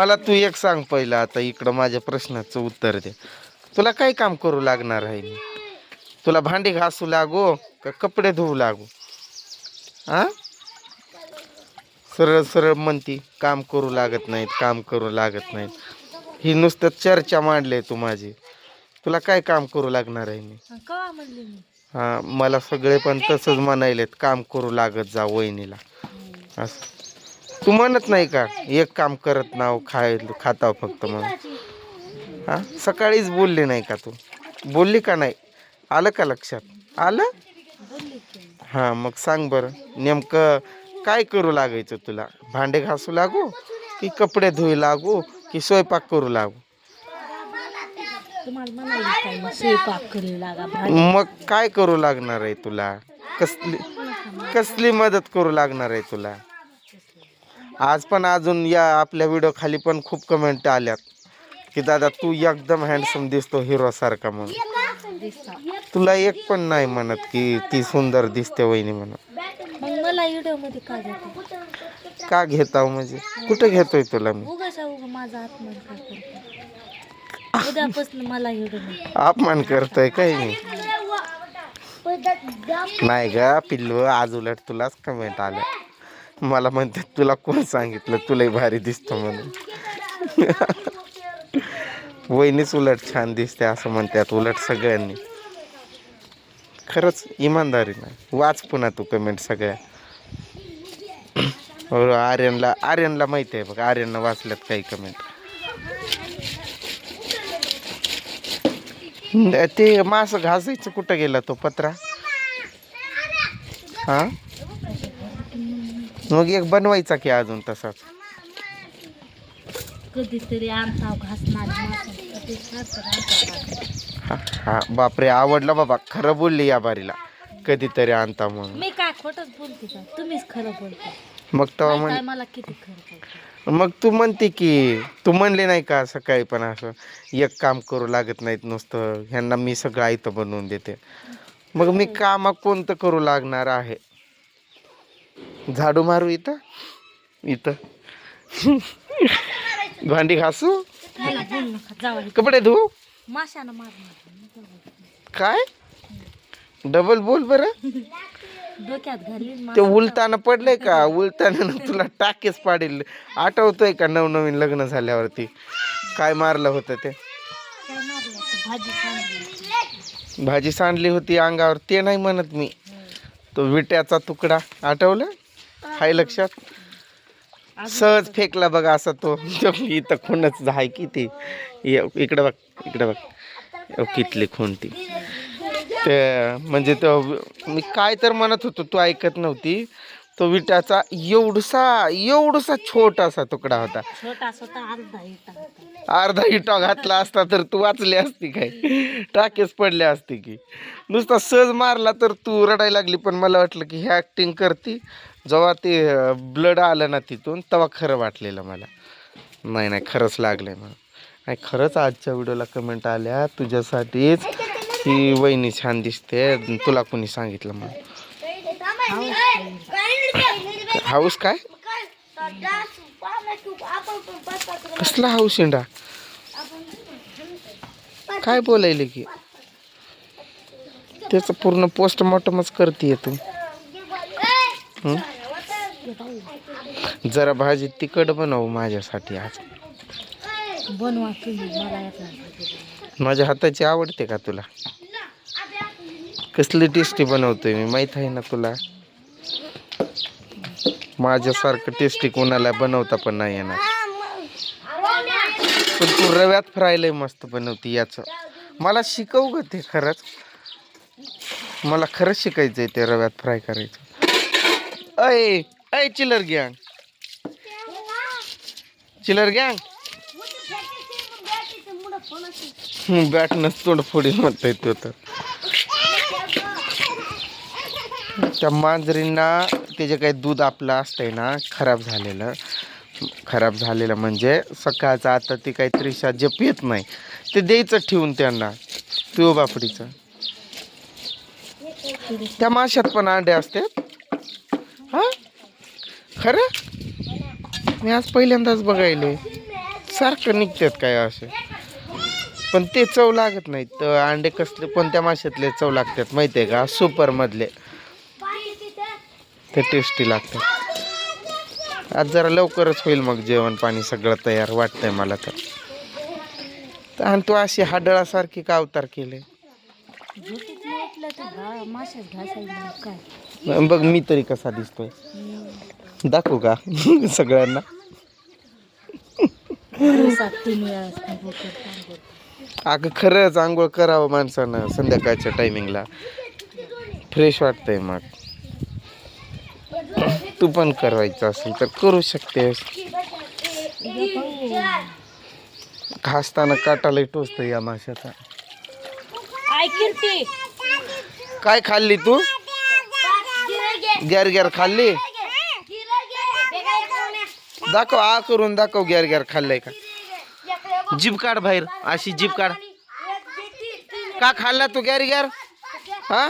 मला तू एक सांग पहिलं आता इकडं माझ्या प्रश्नाचं उत्तर दे. तुला काय काम करू लागणार आहे मी? तुला भांडी घासू लागू का कपडे धुवू लागू? हा सरळ सरळ म्हणती काम करू लागत नाहीत काम करू लागत नाहीत. ही नुसतं चर्चा मांडले तू माझी. तुला काय काम करू लागणार आहे मी? हा मला सगळे पण तसंच म्हणायलेत काम करू लागत जा वहिनीला. असं. तू म्हणत नाही का? एक काम करत नाव खाय खाताव फक्त म्हणून. हा? सकाळीच बोलली नाही का तू? बोलली का नाही? आलं का लक्षात? आलं? हां मग सांग बरं. नेमकं काय करू लागायचं तुला? भांडे घासू लागू? की कपडे धुई लागू? की स्वयंपाक करू लागू? मग काय करू लागणार आहे तुला? कसली कसली मदत करू लागणार आहे तुला? आज पण अजून या आपल्या व्हिडिओ खाली पण खूप कमेंट आल्यात. की दादा तू एकदम हँडसम दिसतो हिरो सारखा म्हणून. तुला एक पण नाही म्हणत की ती सुंदर दिसते वहिनी म्हणून. मग मला व्हिडिओमध्ये काय जाते का घेताव म्हणजे? कुठं घेतोय तुला मी? उगाच उगा माझा आत्मा काय करतो उद्यापासून मला व्हिडिओमध्ये. अपमान करतोय काय मी? नाही ग पिल्लू आज उलट तुलाच कमेंट आलं मला म्हणते तुला कोण सांगितलं? तुलाही भारी दिसतो म्हणून. वहिनीच उलट छान दिसते असं म्हणतात उलट सगळ्यांनी. खरंच इमानदारी नाही. वाच पुन्हा तू कमेंट सगळ्या. आर्यनला आर्यनला माहिती आहे बघ आर्यनला वाचल्यात काही कमेंट ते मास घासायचं कुठं गेला तो पत्रा? हां? मग एक बनवायचा की अजून तसाच कधीतरी घासणार हा हा बापरे आवडला बाबा. खरं बोलली या बारीला. कधीतरी आणता म्हणून. मी काय खोटच बोलते का? तुम्हीच खरं बोलता. मग तेव्हा म्हण काय मला किती खरं बोलता. मग तू म्हणते की तू म्हणले नाही का सकाळी पण असं? एक काम करू लागत नाहीत नुसतं. ह्यांना मी सगळं आयतं बनवून देते. मग मी काम कोणतं करू लागणार आहे? झाडू मारू इथं? इथं. भांडी घासू? कपडे धुवू काय? डबल बोल बरं. ते उलताना पडलंय का? उलताना तुला टाकेच पाडेल. आठवतोय का नवनवीन लग्न झाल्यावरती? काय मारलं होतं ते? भाजी सांडली भाजी सांडली होती अंगावर. ते नाही म्हणत मी. तो विट्याचा तुकडा. आठवलं? हाय लक्षात? सहज फेकला बघा असा तो. इथं खूणच आहे की ती? इकडं बघ इकडं बघ. कितली खूण ती. ते म्हणजे तो मी काय तर म्हणत होतो तू ऐकत नव्हती. तो विट्याचा एवढसा एवढसा छोटासा तुकडा होता. अर्धा इटा होता. अर्धा इटा घातला असता तर तू वाचली असती काय? टाकेच पडले असते की. नुसता सहज मारला तर तू रडायला लागली पण मला वाटलं की हे ॲक्टिंग करती. जेव्हा ते ब्लड आलं ना तिथून तेव्हा खरं वाटलेलं मला. नाही नाही खरंच लागलंय मला नाही खरंच आजच्या व्हिडिओला कमेंट आल्या. तुझ्यासाठीच की वहिनी छान दिसते. तुला कोणी सांगितलं मग हाऊस काय? कसला हाऊस इंडा? काय बोलायले की? त्याचं पूर्ण पोस्टमॉर्टमच करते तू? जरा भाजी तिखट बनव माझ्यासाठी आज. बनवा माझ्या हाताची आवडते का तुला? कसली टेस्टी बनवतोय मी? माहीत आहे ना तुला? माझ्यासारखं टेस्टी कोणाला बनवता पण नाही येणार. पण तू रव्यात फ्राय लय मस्त बनवते याचं. मला शिकव ग ते खरंच. मला खरंच शिकायचंय ते रव्यात फ्राय करायचं. अय अय चिलर गँग चिलर गँग बॅट नसतोड फोडी म्हणता तो तर. त्या मांजरींना ते जे काही दूध आपलं असतंय ना खराब झालेलं खराब झालेलं म्हणजे सकाळचं आता ते काहीतरी शा जे पित नाही. ते द्यायचं ठेवून त्यांना पिओ बापडीचं त्या माशात पण अंडे असते. हा? खरं? मी आज पहिल्यांदाच बघायले. सारखं निघतात काय असे. पण ते चव लागत नाहीत. तर अंडे कसले कोणत्या माशातले चव लागतात माहिती आहे का? सुपरमधले. ते टेस्टी लागतात आज जरा लवकरच होईल मग जेवण पाणी सगळं तयार वाटतंय मला तर. आणि तू अशी हाडळासारखी का अवतार केले? मग बघ मी तरी कसा दिसतोय. दाखवू का सगळ्यांना? अगं खरंच आंघोळ करावं माणसानं संध्याकाळच्या टायमिंगला फ्रेश वाटतंय मग. तू पण करायचं असेल तर करू शकतेस. घासताना काटाला टोचतो या माशाचा. काय खाल्ली तू? गॅर गॅर खाल्ली? दाखव आ करून दाखव गॅर गॅर खाल्लंय का? जीभ काढ बाहेर अशी जीभ काढ. का खाल्ला तू गॅर गॅर हा?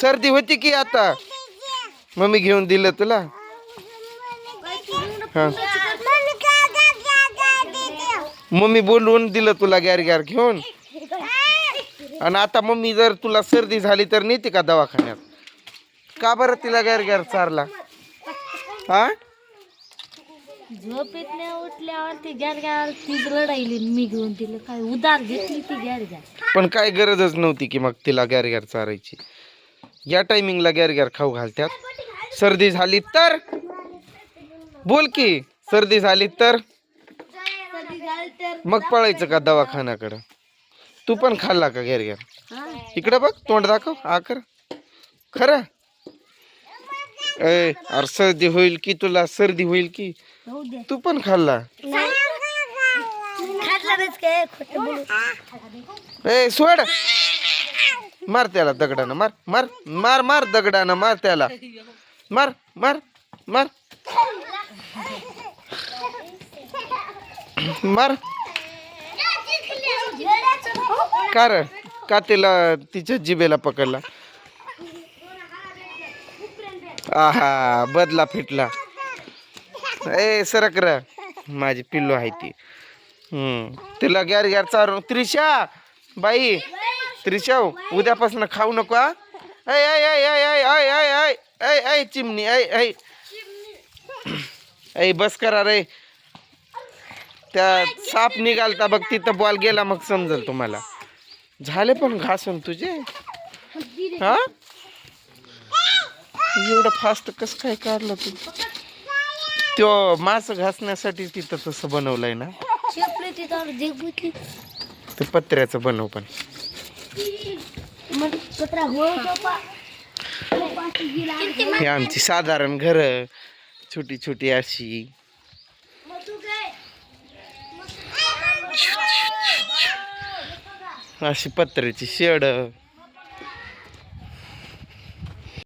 सर्दी होती की आता? मम्मी घेऊन दिलं तुला? हा. मम्मी बोलवून दिलं तुला गॅर गॅर घेऊन? आणि आता मम्मी जर तुला सर्दी झाली तर नेते का दवाखान्यात? का बरं तिला गॅर गॅर चारला? हा? झोपेत नाही उठल्यावर ती गॅर गॅर तीच लढायली मी घेऊन तिला काय उधार घेतली ती गॅर गॅर पण काय गरजच नव्हती की मग तिला गॅर गॅर चारायची. या टायमिंगला गॅर गॅर खाऊ घालत्यात. सर्दी झाली तर? बोल की सर्दी झाली तर? मग पळायचं का दवाखान्याकडं? तू पण खाल्ला का घेर घेर इकडं बघ तोंड दाखव आकर खरं? ए अरे सर्दी होईल की तुला? सर्दी होईल की? तू पण खाल्ला? ए सोड. मार त्याला दगडानं मार मार मार मार दगडानं मार त्याला. मार मार मार. मार. का र का तिला तिच्या जिबेला पकडला. आहा बदला फिटला. ए सरक माझी पिल्लू आहे ती. हम्म. तिला गॅर गॅर चारून. त्रिशा बाई. त्रिशा उद्यापासून खाऊ नको हा. ऐ ऐ ऐ ऐ ऐ ऐ ऐ ऐ ऐ ऐ चिमणी ऐ ऐ ऐ बस करा रे. त्या साप निघालता बघ तिथं बॉल गेला मग समजल तुम्हाला. झाले पण घासून तुझे? हा? एवढं फास्ट कसं काय काढलं तू? त्यो मास घासण्यासाठी तिथं तसं बनवलंय ना. ते पत्र्याचं बनव पण. हे आमची साधारण घर छोटी छोटी अशी. अशी पत्र्याची शेड.